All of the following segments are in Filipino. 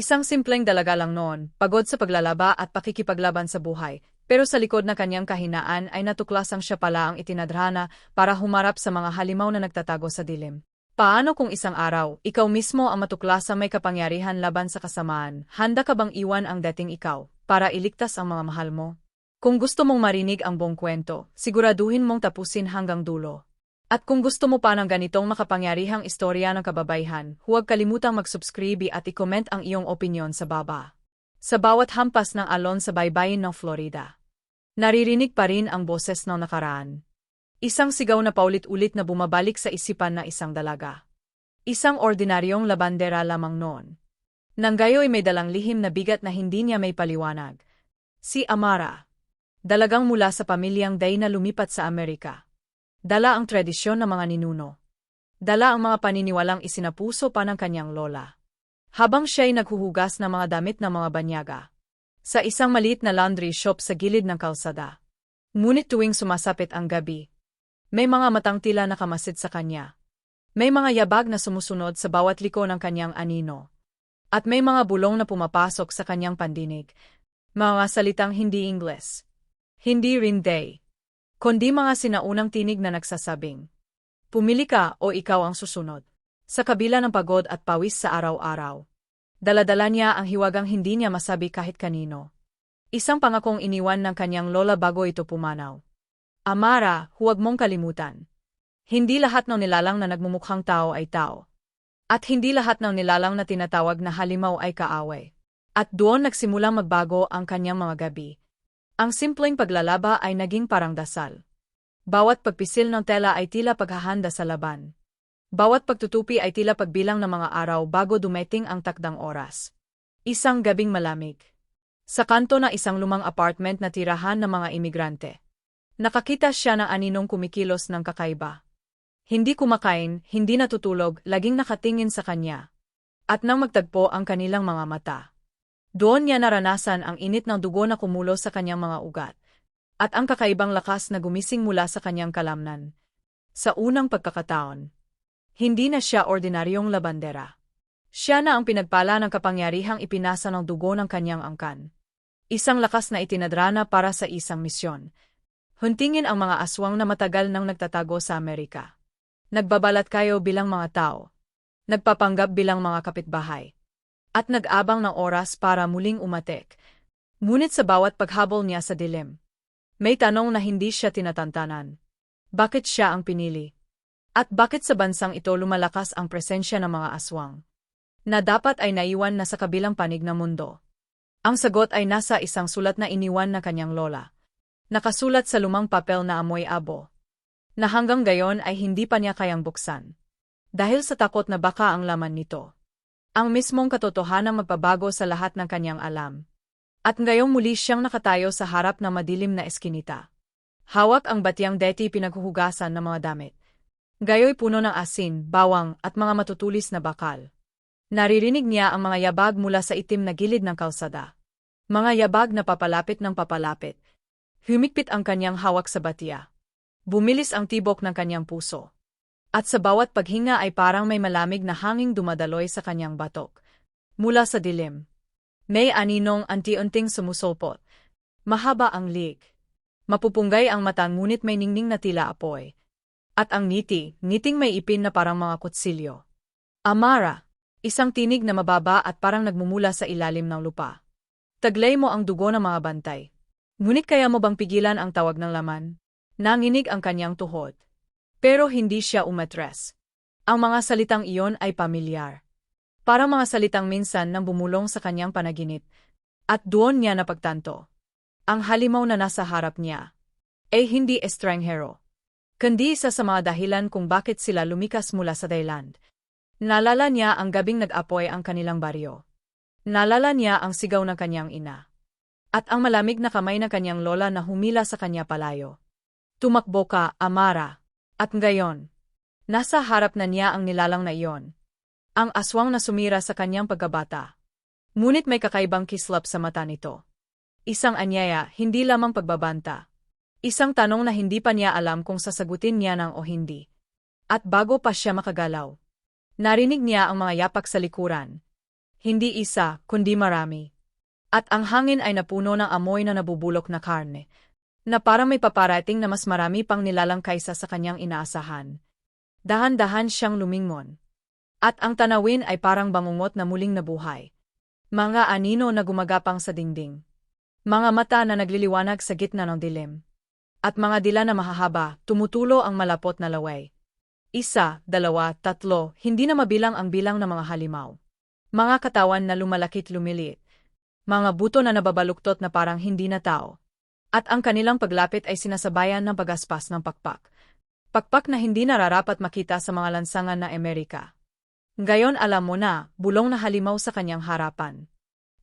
Isang simpleng dalaga lang noon, pagod sa paglalaba at pakikipaglaban sa buhay, pero sa likod na kanyang kahinaan ay natuklasang siya pala ang itinadhana para humarap sa mga halimaw na nagtatago sa dilim. Paano kung isang araw, ikaw mismo ang matuklas sa may kapangyarihan laban sa kasamaan, handa ka bang iwan ang dating ikaw, para iligtas ang mga mahal mo? Kung gusto mong marinig ang buong kwento, siguraduhin mong tapusin hanggang dulo. At kung gusto mo pa ng ganitong makapangyarihang istorya ng kababayhan, huwag kalimutang mag-subscribe at i-comment ang iyong opinion sa baba. Sa bawat hampas ng alon sa baybayin ng Florida, naririnig pa rin ang boses ng nakaraan. Isang sigaw na paulit-ulit na bumabalik sa isipan na isang dalaga. Isang ordinaryong labandera lamang noon. Nang gayo'y may dalang lihim na bigat na hindi niya may paliwanag. Si Amara. Dalagang mula sa pamilyang Day na lumipat sa Amerika. Dala ang tradisyon ng mga ninuno. Dala ang mga paniniwalang isinapuso pa ng kanyang lola. Habang siya'y naghuhugas ng mga damit ng mga banyaga. Sa isang maliit na laundry shop sa gilid ng kalsada. Ngunit tuwing sumasapit ang gabi, may mga matang tila nakamasid sa kanya. May mga yabag na sumusunod sa bawat liko ng kanyang anino. At may mga bulong na pumapasok sa kanyang pandinig. Mga salitang hindi Ingles. Hindi rin day kundi mga sinaunang tinig na nagsasabing, Pumili ka o ikaw ang susunod. Sa kabila ng pagod at pawis sa araw-araw. Daladala niya ang hiwagang hindi niya masabi kahit kanino. Isang pangakong iniwan ng kanyang lola bago ito pumanaw. Amara, huwag mong kalimutan. Hindi lahat ng nilalang na nagmumukhang tao ay tao. At hindi lahat ng nilalang na tinatawag na halimaw ay kaaway. At doon nagsimulang magbago ang kanyang mga gabi. Ang simpleng paglalaba ay naging parang dasal. Bawat pagpisil ng tela ay tila paghahanda sa laban. Bawat pagtutupi ay tila pagbilang ng mga araw bago dumating ang takdang oras. Isang gabing malamig. Sa kanto na isang lumang apartment na tirahan ng mga imigrante. Nakakita siya ng aninong kumikilos ng kakaiba. Hindi kumakain, hindi natutulog, laging nakatingin sa kanya. At nang magtagpo ang kanilang mga mata. Doon niya naranasan ang init ng dugo na kumulo sa kanyang mga ugat, at ang kakaibang lakas na gumising mula sa kanyang kalamnan. Sa unang pagkakataon, hindi na siya ordinaryong labandera. Siya na ang pinagpala ng kapangyarihang ipinasa ng dugo ng kanyang angkan. Isang lakas na itinadrana para sa isang misyon. Huntingin ang mga aswang na matagal nang nagtatago sa Amerika. Nagbabalat kayo bilang mga tao. Nagpapanggap bilang mga kapitbahay at nag-abang ng oras para muling umatek. Ngunit sa bawat paghabol niya sa dilim, may tanong na hindi siya tinatantanan. Bakit siya ang pinili? At bakit sa bansang ito lumalakas ang presensya ng mga aswang? Na dapat ay naiwan na sa kabilang panig ng mundo. Ang sagot ay nasa isang sulat na iniwan na kanyang lola. Nakasulat sa lumang papel na amoy abo. Na hanggang gayon ay hindi pa niya kayang buksan. Dahil sa takot na baka ang laman nito. Ang mismong katotohanan magbabago sa lahat ng kanyang alam. At ngayong muli siyang nakatayo sa harap ng madilim na eskinita. Hawak ang batyang deti pinaghuhugasan ng mga damit. Gayoy puno ng asin, bawang, at mga matutulis na bakal. Naririnig niya ang mga yabag mula sa itim na gilid ng kalsada. Mga yabag na papalapit ng papalapit. Humikpit ang kanyang hawak sa batya. Bumilis ang tibok ng kanyang puso. At sa bawat paghinga ay parang may malamig na hanging dumadaloy sa kanyang batok. Mula sa dilim. May aninong anti-unting sumusulpot. Mahaba ang lig. Mapupunggay ang mata ngunit may ningning na tila apoy. At ang ngiti, ngiting may ipin na parang mga kutsilyo. Amara, isang tinig na mababa at parang nagmumula sa ilalim ng lupa. Taglay mo ang dugo ng mga bantay. Ngunit kaya mo bang pigilan ang tawag ng laman? Nanginig ang kanyang tuhod. Pero hindi siya umatres. Ang mga salitang iyon ay pamilyar. Para mga salitang minsan nang bumulong sa kanyang panaginip. At doon niya napagtanto. Ang halimaw na nasa harap niya. Eh hindi estranghero. Kundi isa sa mga dahilan kung bakit sila lumikas mula sa Thailand. Nalala niya ang gabing nag-apoy ang kanilang baryo. Nalala niya ang sigaw ng kanyang ina. At ang malamig na kamay ng kanyang lola na humila sa kanya palayo. Tumakbo ka, Amara. At ngayon, nasa harap na niya ang nilalang na iyon. Ang aswang na sumira sa kanyang pagkabata. Ngunit may kakaibang kislap sa mata nito. Isang anyaya, hindi lamang pagbabanta. Isang tanong na hindi pa niya alam kung sasagutin niya nang o hindi. At bago pa siya makagalaw, narinig niya ang mga yapak sa likuran. hindi isa, kundi marami. At ang hangin ay napuno ng amoy na nabubulok na karne, na parang may paparating na mas marami pang nilalang kaysa sa kanyang inaasahan. Dahan-dahan siyang lumingon. At ang tanawin ay parang bangungot na muling nabuhay. Mga anino na gumagapang sa dingding. Mga mata na nagliliwanag sa gitna ng dilim. At mga dila na mahahaba, tumutulo ang malapot na laway. Isa, dalawa, tatlo, hindi na mabilang ang bilang ng mga halimaw. Mga katawan na lumalakit lumiliit. Mga buto na nababaluktot na parang hindi na tao. At ang kanilang paglapit ay sinasabayan ng pagaspas ng pakpak. Pakpak na hindi nararapat makita sa mga lansangan na Amerika. Gayon alam mo na, bulong na halimaw sa kanyang harapan.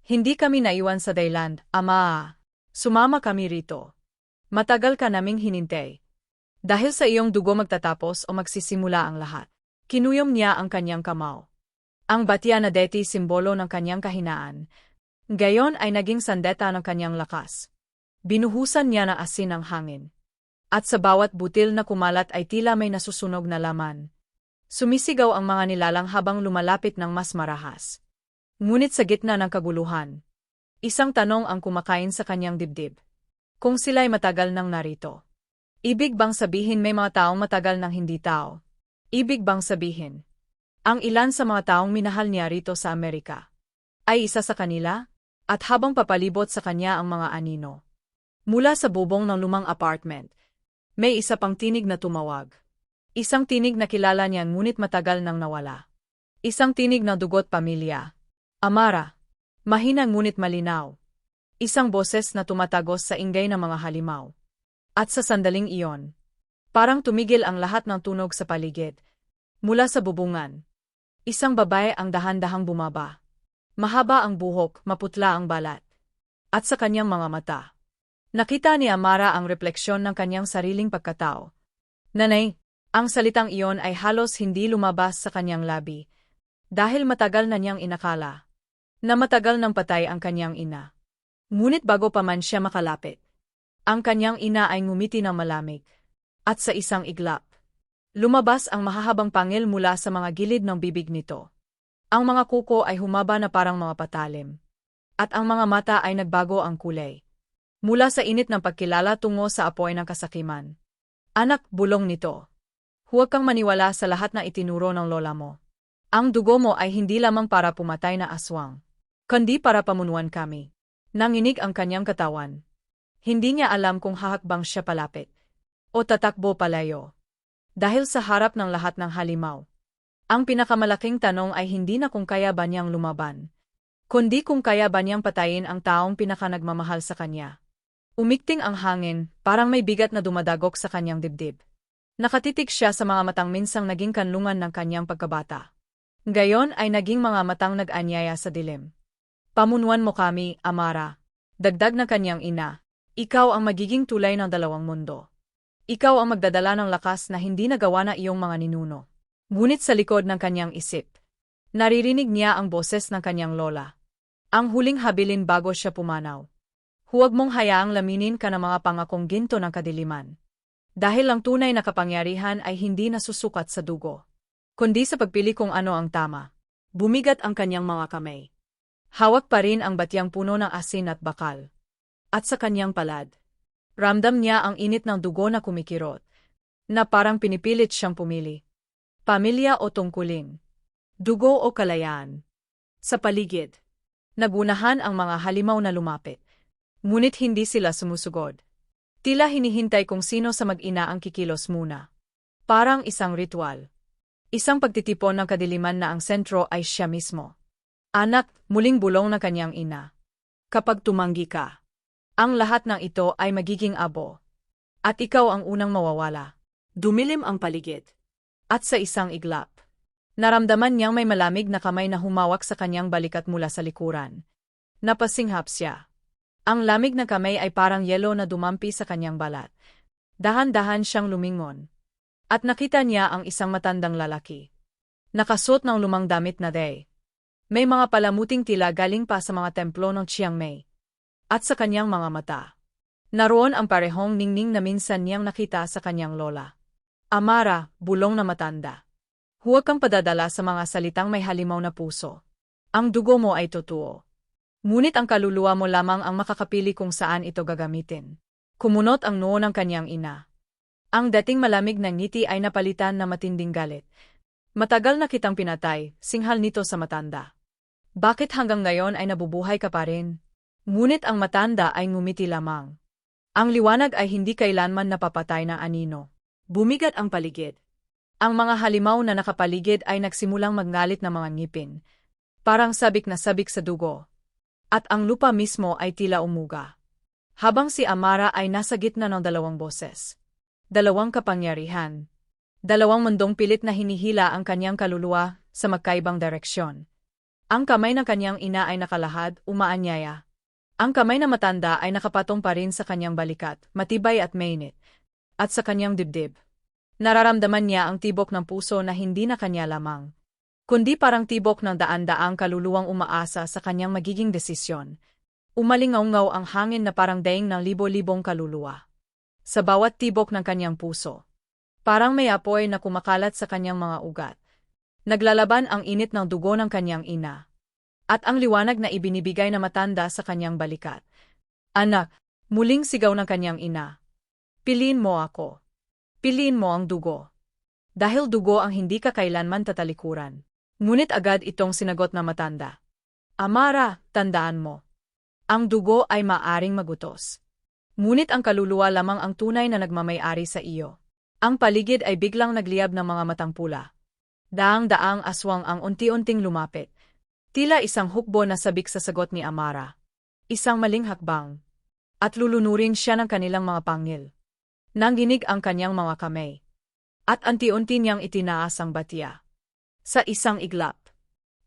Hindi kami naiwan sa Dayland, ama. Sumama kami rito. Matagal ka naming hinintay. Dahil sa iyong dugo magtatapos o magsisimula ang lahat. Kinuyom niya ang kanyang kamao. Ang batya na deti simbolo ng kanyang kahinaan. Gayon ay naging sandeta ng kanyang lakas. Binuhusan niya na asin ang hangin. At sa bawat butil na kumalat ay tila may nasusunog na laman. Sumisigaw ang mga nilalang habang lumalapit ng mas marahas. Ngunit sa gitna ng kaguluhan, isang tanong ang kumakain sa kanyang dibdib. Kung sila'y matagal nang narito. Ibig bang sabihin may mga taong matagal nang hindi tao? Ibig bang sabihin? Ang ilan sa mga taong minahal niya rito sa Amerika ay isa sa kanila? At habang papalibot sa kanya ang mga anino. Mula sa bubong ng lumang apartment, may isa pang tinig na tumawag. Isang tinig na kilala niya ngunit matagal nang nawala. Isang tinig na dugot pamilya. Amara. Mahina ngunit malinaw. Isang boses na tumatagos sa ingay ng mga halimaw. At sa sandaling iyon, parang tumigil ang lahat ng tunog sa paligid. Mula sa bubungan, isang babae ang dahan-dahang bumaba. Mahaba ang buhok, maputla ang balat. At sa kanyang mga mata, nakita ni Amara ang refleksyon ng kanyang sariling pagkatao. Nanay, ang salitang iyon ay halos hindi lumabas sa kanyang labi, dahil matagal na niyang inakala na matagal nang patay ang kanyang ina. Ngunit bago pa man siya makalapit, ang kanyang ina ay ngumiti ng malamig. At sa isang iglap, lumabas ang mahahabang pangil mula sa mga gilid ng bibig nito. Ang mga kuko ay humaba na parang mga patalim. At ang mga mata ay nagbago ang kulay. Mula sa init ng pagkilala tungo sa apoy ng kasakiman. Anak, bulong nito. Huwag kang maniwala sa lahat na itinuro ng lola mo. Ang dugo mo ay hindi lamang para pumatay na aswang kundi para pamunuan kami. Nanginig ang kanyang katawan. Hindi niya alam kung hahakbang siya palapit. O tatakbo palayo. Dahil sa harap ng lahat ng halimaw. Ang pinakamalaking tanong ay hindi na kung kaya ba niyang lumaban. Kundi kung kaya ba niyang patayin ang taong pinakanagmamahal sa kanya. Umikting ang hangin, parang may bigat na dumadagok sa kanyang dibdib. Nakatitig siya sa mga matang minsang naging kanlungan ng kanyang pagkabata. Gayon ay naging mga matang nag-anyaya sa dilim. Pamunuan mo kami, Amara. Dagdag na kanyang ina. Ikaw ang magiging tulay ng dalawang mundo. Ikaw ang magdadala ng lakas na hindi nagawa na iyong mga ninuno. Ngunit sa likod ng kanyang isip, naririnig niya ang boses ng kanyang lola. Ang huling habilin bago siya pumanaw. Huwag mong hayaang laminin ka ng mga pangakong ginto ng kadiliman. Dahil ang tunay na kapangyarihan ay hindi nasusukat sa dugo, kundi sa pagpili kung ano ang tama. Bumigat ang kanyang mga kamay. Hawak pa rin ang batyang puno ng asin at bakal. At sa kanyang palad, ramdam niya ang init ng dugo na kumikirot, na parang pinipilit siyang pumili. Pamilya o tungkulin? Dugo o kalayaan? Sa paligid, nagunahan ang mga halimaw na lumapit. Ngunit hindi sila sumusugod. Tila hinihintay kung sino sa mag-ina ang kikilos muna. Parang isang ritual. Isang pagtitipon ng kadiliman na ang sentro ay siya mismo. Anak, muling bulong na kanyang ina. Kapag tumanggi ka, ang lahat ng ito ay magiging abo. At ikaw ang unang mawawala. Dumilim ang paligid. At sa isang iglap, naramdaman niyang may malamig na kamay na humawak sa kanyang balikat mula sa likuran. Napasinghap siya. Ang lamig na kamay ay parang yelo na dumampi sa kanyang balat. Dahan-dahan siyang lumingon. At nakita niya ang isang matandang lalaki. Nakasuot ng lumang damit na day. May mga palamuting tila galing pa sa mga templo ng Chiang Mai. At sa kanyang mga mata. Naroon ang parehong ningning na minsan niyang nakita sa kanyang lola. Amara, bulong na matanda. Huwag kang padadala sa mga salitang may halimaw na puso. Ang dugo mo ay totoo. Ngunit ang kaluluwa mo lamang ang makakapili kung saan ito gagamitin. Kumunot ang noo ng kanyang ina. Ang dating malamig na ngiti ay napalitan na matinding galit. Matagal na kitang pinatay, singhal nito sa matanda. Bakit hanggang ngayon ay nabubuhay ka pa rin? Ngunit ang matanda ay ngumiti lamang. Ang liwanag ay hindi kailanman napapatay na anino. Bumigat ang paligid. Ang mga halimaw na nakapaligid ay nagsimulang magngalit ng mga ngipin. Parang sabik na sabik sa dugo. At ang lupa mismo ay tila umuga. Habang si Amara ay nasa gitna ng dalawang boses. Dalawang kapangyarihan. Dalawang mundong pilit na hinihila ang kanyang kaluluwa sa magkaibang direksyon. Ang kamay ng kanyang ina ay nakalahad, umaanyaya. Ang kamay na matanda ay nakapatong pa rin sa kanyang balikat, matibay at mainit, at sa kanyang dibdib. Nararamdaman niya ang tibok ng puso na hindi na kanya lamang, kundi parang tibok ng daan-daang kaluluwang umaasa sa kanyang magiging desisyon. Umalingaw-ngaw ang hangin na parang daing ng libo-libong kaluluwa. Sa bawat tibok ng kanyang puso, parang may apoy na kumakalat sa kanyang mga ugat. Naglalaban ang init ng dugo ng kanyang ina. At ang liwanag na ibinibigay na matanda sa kanyang balikat. Anak, muling sigaw ng kanyang ina. Piliin mo ako. Piliin mo ang dugo. Dahil dugo ang hindi ka kailanman tatalikuran. Ngunit agad itong sinagot na matanda. Amara, tandaan mo. Ang dugo ay maaring magutos. Ngunit ang kaluluwa lamang ang tunay na nagmamayari sa iyo. Ang paligid ay biglang nagliyab ng mga matang pula. Daang-daang aswang ang unti-unting lumapit. Tila isang hukbo na sabik sa sagot ni Amara. Isang maling hakbang. At lulunurin siya ng kanilang mga pangil. Nangginig ang kanyang mga kamay. At anti-unti niyang itinaas ang batya. Sa isang iglap.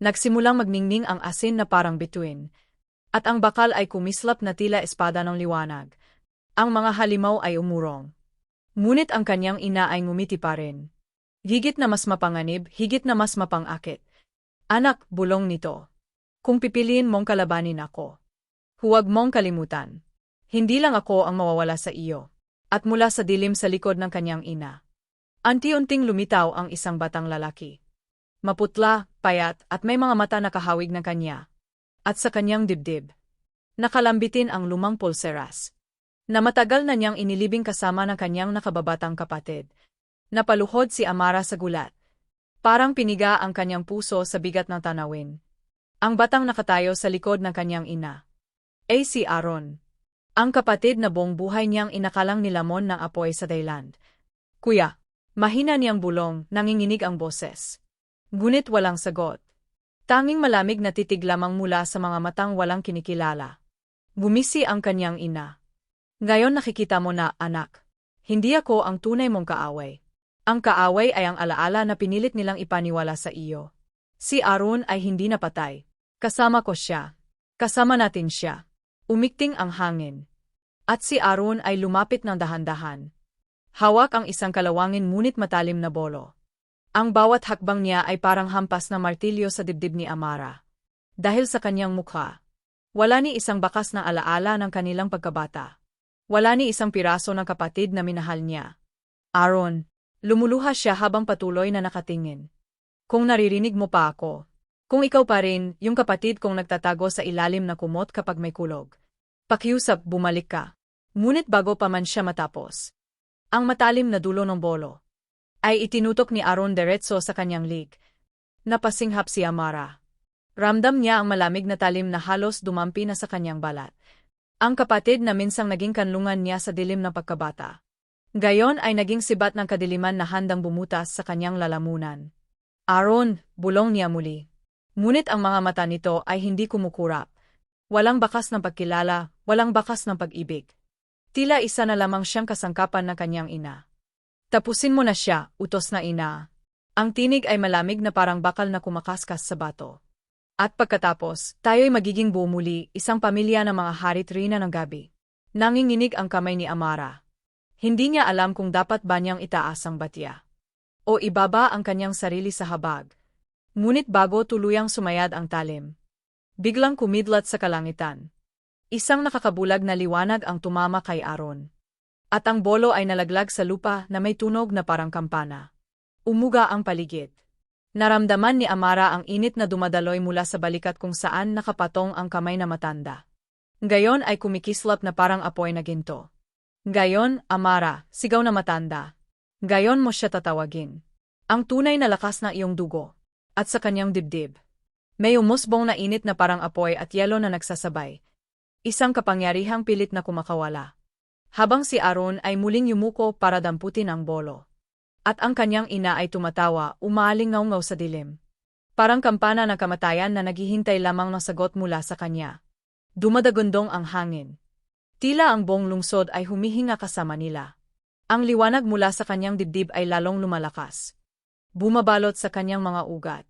Nagsimulang magningning ang asin na parang bituin. At ang bakal ay kumislap na tila espada ng liwanag. Ang mga halimaw ay umurong. Ngunit ang kanyang ina ay ngumiti pa rin. Higit na mas mapanganib, higit na mas mapangakit. Anak, bulong nito. Kung pipiliin mong kalabanin ako. Huwag mong kalimutan. Hindi lang ako ang mawawala sa iyo. At mula sa dilim sa likod ng kanyang ina. Anti-unting lumitaw ang isang batang lalaki. Maputla, payat, at may mga mata na kahawig ng kanya. At sa kanyang dibdib. Nakalambitin ang lumang pulseras. Na matagal na niyang inilibing kasama ng kanyang nakababatang kapatid. Napaluhod si Amara sa gulat. Parang piniga ang kanyang puso sa bigat ng tanawin. Ang batang nakatayo sa likod ng kanyang ina. Ay si Aaron. Ang kapatid na buong buhay niyang inakalang nilamon ng apoy sa Dayland. Kuya, mahina niyang bulong, nanginginig ang boses. Ngunit walang sagot. Tanging malamig na titig lamang mula sa mga matang walang kinikilala. Gumisi ang kanyang ina. Ngayon nakikita mo na, anak. Hindi ako ang tunay mong kaaway. Ang kaaway ay ang alaala na pinilit nilang ipaniwala sa iyo. Si Aaron ay hindi napatay. Kasama ko siya. Kasama natin siya. Umikting ang hangin. At si Aaron ay lumapit ng dahan-dahan. Hawak ang isang kalawangin ngunit matalim na bolo. Ang bawat hakbang niya ay parang hampas na martilyo sa dibdib ni Amara. Dahil sa kanyang mukha. Wala ni isang bakas na alaala ng kanilang pagkabata. Wala ni isang piraso ng kapatid na minahal niya. Aaron, Lumuluha siya habang patuloy na nakatingin. Kung naririnig mo pa ako. Kung ikaw pa rin, yung kapatid kong nagtatago sa ilalim na kumot kapag may kulog. Pakiusap, bumalik ka. Ngunit bago pa man siya matapos. Ang matalim na dulo ng bolo. Ay itinutok ni Aaron Deretso sa kanyang lig. Napasinghap si Amara. Ramdam niya ang malamig na talim na halos dumampi na sa kanyang balat. Ang kapatid na minsang naging kanlungan niya sa dilim ng pagkabata. Gayon ay naging sibat ng kadiliman na handang bumutas sa kanyang lalamunan. Aaron, bulong niya muli. Ngunit ang mga mata nito ay hindi kumukurap. Walang bakas ng pagkilala, walang bakas ng pag-ibig. Tila isa na lamang siyang kasangkapan ng kanyang ina. Tapusin mo na siya, utos na ina. Ang tinig ay malamig na parang bakal na kumakaskas sa bato. At pagkatapos, tayo'y magiging buo muli, isang pamilya ng mga harit rina ng gabi. Nanginginig ang kamay ni Amara. Hindi niya alam kung dapat ba niyang itaas ang batya. O ibaba ang kanyang sarili sa habag. Ngunit bago tuluyang sumayad ang talim. Biglang kumidlat sa kalangitan. Isang nakakabulag na liwanag ang tumama kay Aaron. At ang bolo ay nalaglag sa lupa na may tunog na parang kampana. Umuga ang paligid. Naramdaman ni Amara ang init na dumadaloy mula sa balikat kung saan nakapatong ang kamay na matanda. Gayon ay kumikislap na parang apoy na ginto. Gayon, Amara, sigaw na matanda. Gayon mo siya tatawagin. Ang tunay na lakas ng iyong dugo. At sa kanyang dibdib. May umusbong na init na parang apoy at yelo na nagsasabay. Isang kapangyarihang pilit na kumakawala. Habang si Aaron ay muling yumuko para damputin ang bolo. At ang kanyang ina ay tumatawa, umaalingaw sa dilim. Parang kampana ng kamatayan na naghihintay lamang ng sagot mula sa kanya. Dumadagundong ang hangin. Tila ang buong lungsod ay humihinga kasama nila. Ang liwanag mula sa kanyang dibdib ay lalong lumalakas. Bumabalot sa kanyang mga ugat.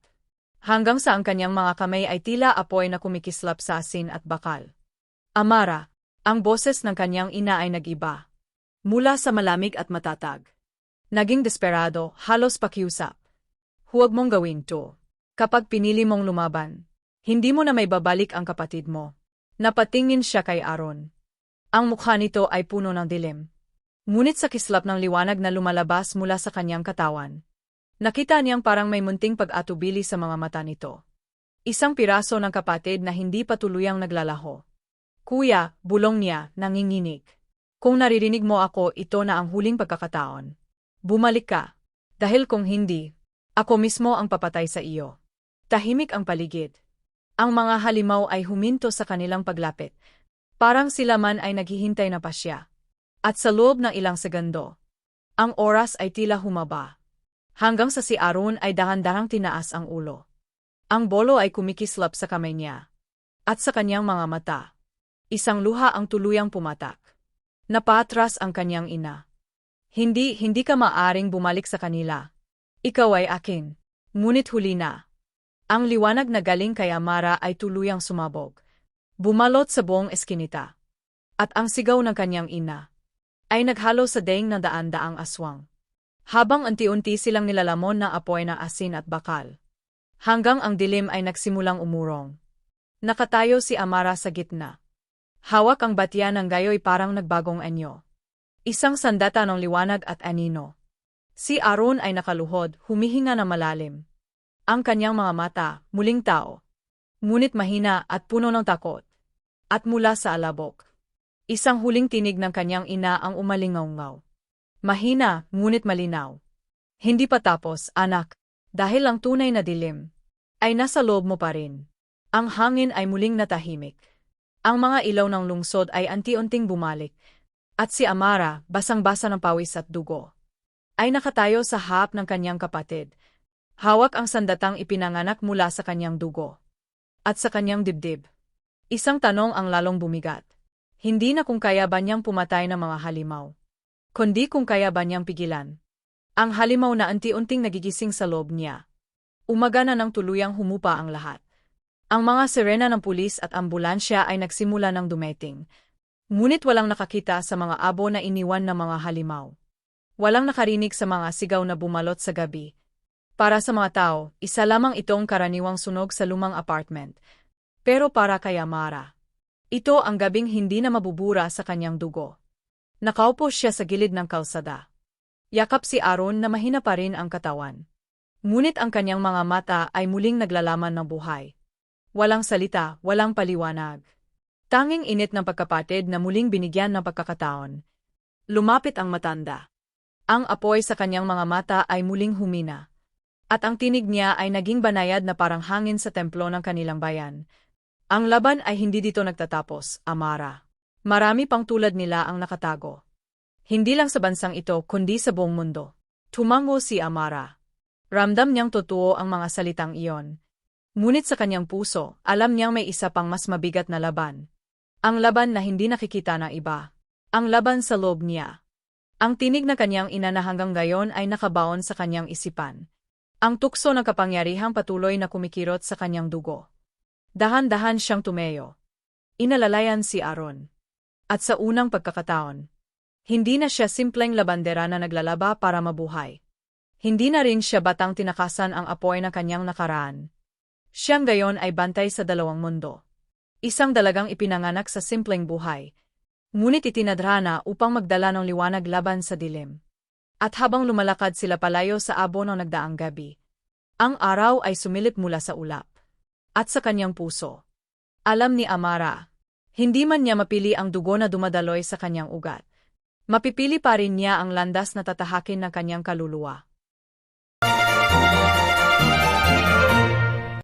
Hanggang sa ang kanyang mga kamay ay tila apoy na kumikislap sa asin at bakal. Amara, ang boses ng kanyang ina ay nag-iba. Mula sa malamig at matatag. Naging desperado, halos pakiusap. Huwag mong gawin to. Kapag pinili mong lumaban, hindi mo na may babalik ang kapatid mo. Napatingin siya kay Aaron. Ang mukha nito ay puno ng dilim. Ngunit sa kislap ng liwanag na lumalabas mula sa kanyang katawan. Nakita niyang parang may munting pag-atubili sa mga mata nito. Isang piraso ng kapatid na hindi pa tuluyang naglalaho. Kuya, bulong niya, nanginginig. Kung naririnig mo ako, ito na ang huling pagkakataon. Bumalik ka. Dahil kung hindi, ako mismo ang papatay sa iyo. Tahimik ang paligid. Ang mga halimaw ay huminto sa kanilang paglapit. Parang sila man ay naghihintay na pa siya. At sa loob ng ilang segundo, ang oras ay tila humaba. Hanggang sa si Arun ay dahan-dahang tinaas ang ulo. Ang bolo ay kumikislap sa kamay niya. At sa kanyang mga mata, isang luha ang tuluyang pumatak. Napatras ang kanyang ina. Hindi, hindi ka maaring bumalik sa kanila. Ikaw ay akin. Ngunit huli na. Ang liwanag na galing kay Amara ay tuluyang sumabog. Bumalot sa buong eskinita. At ang sigaw ng kanyang ina ay naghalo sa daing ng daan-daang aswang. Habang unti-unti silang nilalamon ng apoy na asin at bakal. Hanggang ang dilim ay nagsimulang umurong. Nakatayo si Amara sa gitna. Hawak ang batya ng gayo'y parang nagbagong anyo. Isang sandata ng liwanag at anino. Si Aaron ay nakaluhod, humihinga na malalim. Ang kanyang mga mata, muling tao. Ngunit mahina at puno ng takot. At mula sa alabok. Isang huling tinig ng kanyang ina ang umalingaw-ngaw. Mahina, ngunit malinaw. Hindi pa tapos, anak. Dahil ang tunay na dilim ay nasa loob mo pa rin. Ang hangin ay muling natahimik. Ang mga ilaw ng lungsod ay anti-unting bumalik, at si Amara, basang-basa ng pawis at dugo, ay nakatayo sa hap ng kanyang kapatid. Hawak ang sandatang ipinanganak mula sa kanyang dugo. At sa kanyang dibdib. Isang tanong ang lalong bumigat. Hindi na kung kaya ba niyang pumatay ng mga halimaw. Kundi kung kaya ba niyang pigilan. Ang halimaw na anti-unting nagigising sa loob niya. Umaga na ng tuluyang humupa ang lahat. Ang mga sirena ng pulis at ambulansya ay nagsimula ng dumeting, Ngunit walang nakakita sa mga abo na iniwan ng mga halimaw. Walang nakarinig sa mga sigaw na bumalot sa gabi. Para sa mga tao, isa lamang itong karaniwang sunog sa lumang apartment. Pero para kay Amara, ito ang gabing hindi na mabubura sa kanyang dugo. Nakaupo siya sa gilid ng kalsada. Yakap si Aaron na mahina pa rin ang katawan. Ngunit ang kanyang mga mata ay muling naglalaman ng buhay. Walang salita, walang paliwanag. Tanging init ng pagkapatid na muling binigyan ng pagkakataon. Lumapit ang matanda. Ang apoy sa kanyang mga mata ay muling humina. At ang tinig niya ay naging banayad na parang hangin sa templo ng kanilang bayan. Ang laban ay hindi dito nagtatapos, Amara. Marami pang tulad nila ang nakatago. Hindi lang sa bansang ito kundi sa buong mundo. Tumango si Amara. Ramdam niyang totoo ang mga salitang iyon. Ngunit sa kanyang puso, alam niyang may isa pang mas mabigat na laban. Ang laban na hindi nakikita ng iba. Ang laban sa loob niya. Ang tinig na kanyang ina na hanggang gayon ay nakabaon sa kanyang isipan. Ang tukso ng kapangyarihang patuloy na kumikirot sa kanyang dugo. Dahan-dahan siyang tumeyo. Inalalayan si Aaron. At sa unang pagkakataon, hindi na siya simpleng labandera na naglalaba para mabuhay. Hindi na rin siya batang tinakasan ang apoy na kanyang nakaraan. Siyang gayon ay bantay sa dalawang mundo. Isang dalagang ipinanganak sa simpleng buhay. Ngunit itinadrana upang magdala ng liwanag laban sa dilim. At habang lumalakad sila palayo sa abo ng nagdaang gabi, Ang araw ay sumilip mula sa ulap. At sa kanyang puso. Alam ni Amara. Hindi man niya mapili ang dugo na dumadaloy sa kanyang ugat. Mapipili pa rin niya ang landas na tatahakin ng kanyang kaluluwa.